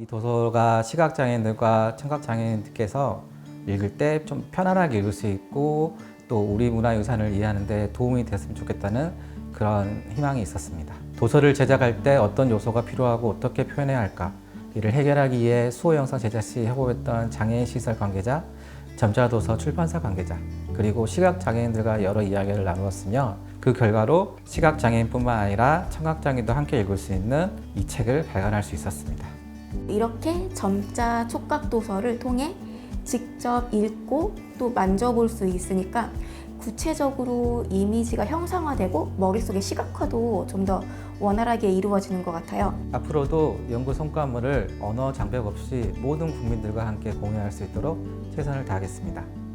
이 도서가 시각장애인들과 청각장애인들께서 읽을 때 좀 편안하게 읽을 수 있고 또 우리 문화유산을 이해하는 데 도움이 됐으면 좋겠다는 그런 희망이 있었습니다. 도서를 제작할 때 어떤 요소가 필요하고 어떻게 표현해야 할까 이를 해결하기 위해 수호 영상 제작 시 협업했던 장애인 시설 관계자, 점자도서 출판사 관계자 그리고 시각장애인들과 여러 이야기를 나누었으며 그 결과로 시각장애인뿐만 아니라 청각장애인도 함께 읽을 수 있는 이 책을 발간할 수 있었습니다. 이렇게 점자 촉각 도서를 통해 직접 읽고 또 만져볼 수 있으니까 구체적으로 이미지가 형상화되고 머릿속에 시각화도 좀 더 원활하게 이루어지는 것 같아요. 앞으로도 연구 성과물을 언어 장벽 없이 모든 국민들과 함께 공유할 수 있도록 최선을 다하겠습니다.